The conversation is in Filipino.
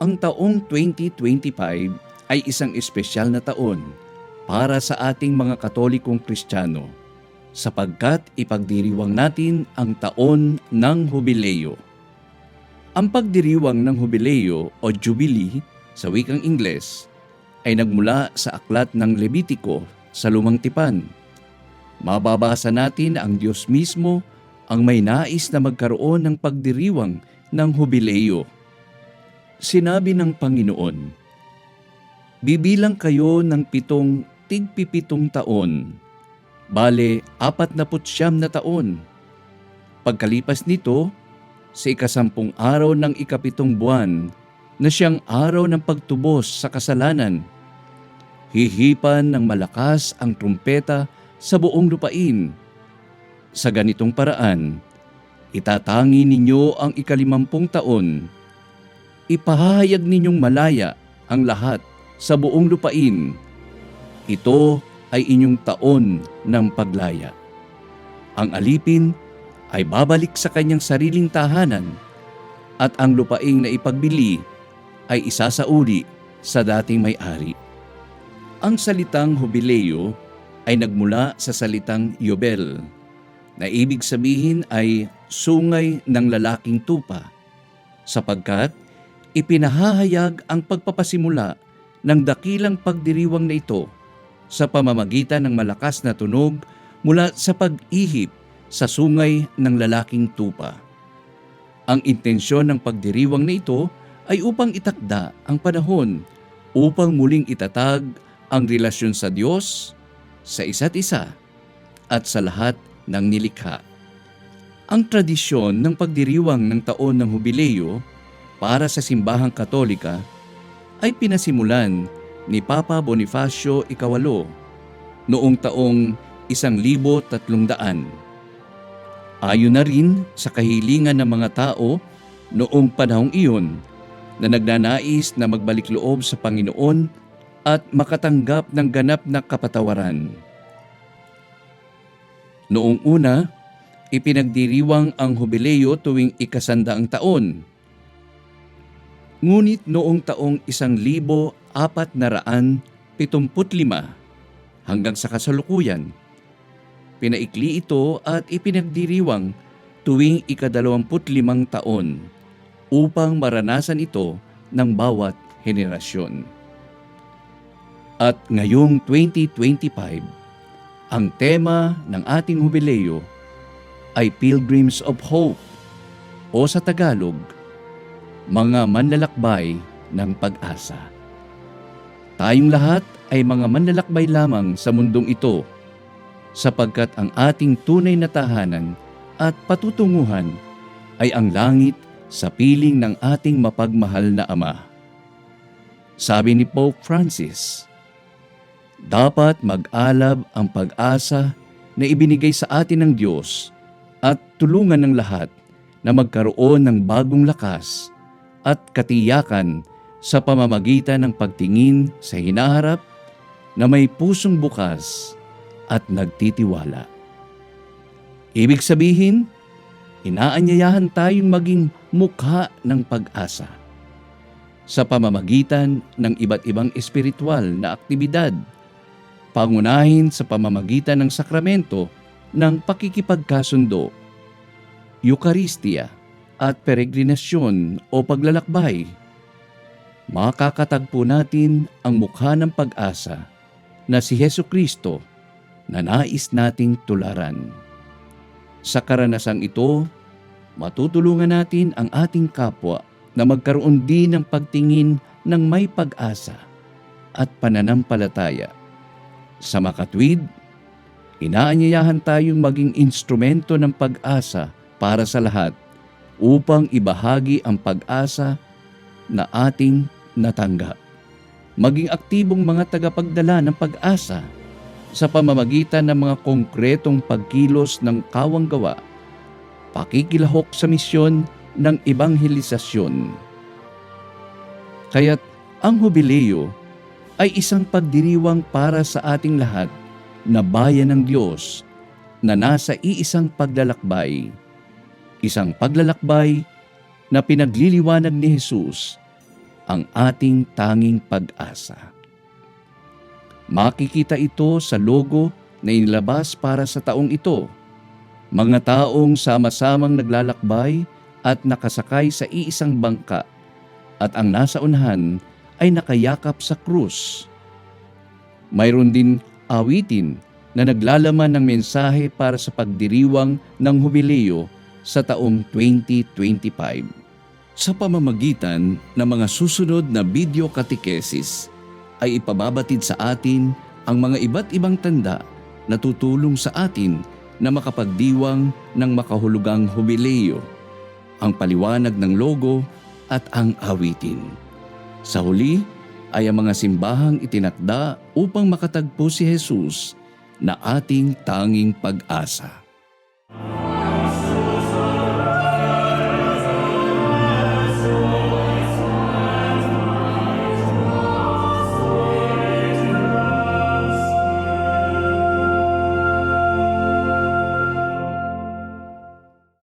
Ang taong 2025 ay isang espesyal na taon para sa ating mga Katolikong Kristiyano sapagkat ipagdiriwang natin ang taon ng Hubileo. Ang pagdiriwang ng Hubileo o Jubilee sa wikang Ingles ay nagmula sa aklat ng Levitiko sa Lumang Tipan. Mababasa natin ang Diyos mismo ang may nais na magkaroon ng pagdiriwang ng Hubileo. Sinabi ng Panginoon, Bibilang kayo ng pitong tigpipitong taon, bale apat na putsyam na taon. Pagkalipas nito, sa ikasampung araw ng ikapitong buwan, na siyang araw ng pagtubos sa kasalanan, hihipan ng malakas ang trumpeta sa buong lupain. Sa ganitong paraan, itatangi ninyo ang ikalimampung taon. Ipahayag ninyong malaya ang lahat sa buong lupain. Ito ay inyong taon ng paglaya. Ang alipin ay babalik sa kanyang sariling tahanan at ang lupaing na ipagbili ay isasauli sa dating may-ari. Ang salitang hubileo ay nagmula sa salitang yobel, na ibig sabihin ay sungay ng lalaking tupa, sapagkat ipinahahayag ang pagpapasimula ng dakilang pagdiriwang na ito sa pamamagitan ng malakas na tunog mula sa pag-ihip sa sungay ng lalaking tupa. Ang intensyon ng pagdiriwang na ito ay upang itakda ang panahon upang muling itatag ang relasyon sa Diyos, sa isa't isa, at sa lahat ng nilikha. Ang tradisyon ng pagdiriwang ng taon ng hubileo para sa simbahang katolika ay pinasimulan ni Papa Bonifacio Ikawalo noong taong 1300. Ayon na rin sa kahilingan ng mga tao noong panahong iyon na nagnanais na magbalik loob sa Panginoon at makatanggap ng ganap na kapatawaran. Noong una, ipinagdiriwang ang hubileo tuwing ikasandaang taon. Ngunit noong taong isang libo apat na raan pitumput lima hanggang sa kasalukuyan, pinaikli ito at ipinagdiriwang tuwing ikadalawamput limang taon upang maranasan ito ng bawat henerasyon. At ngayong 2025, ang tema ng ating hubileo ay Pilgrims of Hope o sa Tagalog, mga manlalakbay ng pag-asa. Tayong lahat ay mga manlalakbay lamang sa mundong ito sapagkat ang ating tunay na tahanan at patutunguhan ay ang langit sa piling ng ating mapagmahal na Ama. Sabi ni Pope Francis, dapat mag-alab ang pag-asa na ibinigay sa atin ng Diyos at tulungan ng lahat na magkaroon ng bagong lakas at katiyakan sa pamamagitan ng pagtingin sa hinaharap na may pusong bukas at nagtitiwala. Ibig sabihin, inaanyayahan tayong maging mukha ng pag-asa sa pamamagitan ng iba't ibang espiritual na aktibidad pangunahin sa pamamagitan ng sakramento ng pakikipagkasundo, Eucharistia at peregrinasyon o paglalakbay. Makakatagpo natin ang mukha ng pag-asa na si Heso Kristo na nais nating tularan. Sa karanasang ito, matutulungan natin ang ating kapwa na magkaroon din ng pagtingin ng may pag-asa at pananampalataya sa makatwid, inaanyayahan tayong maging instrumento ng pag-asa para sa lahat upang ibahagi ang pag-asa na ating natanggap. Maging aktibong mga tagapagdala ng pag-asa sa pamamagitan ng mga konkretong pagkilos ng kawanggawa, pakikilahok sa misyon ng ebanghelisasyon. Kaya't ang hubileo ay isang pagdiriwang para sa ating lahat na bayan ng Diyos na nasa iisang paglalakbay. Isang paglalakbay na pinagliliwanag ni Jesus ang ating tanging pag-asa. Makikita ito sa logo na inilabas para sa taong ito. Mga taong sama-samang naglalakbay at nakasakay sa iisang bangka at ang nasa unahan ay nakayakap sa krus. Mayroon din awitin na naglalaman ng mensahe para sa pagdiriwang ng hubileo sa taong 2025. Sa pamamagitan ng mga susunod na video katekesis ay ipababatid sa atin ang mga iba't ibang tanda na tutulong sa atin na makapagdiwang ng makahulugang hubileo, ang paliwanag ng logo at ang awitin. Sa huli ay ang mga simbahang itinakda upang makatagpo si Jesus na ating tanging pag-asa.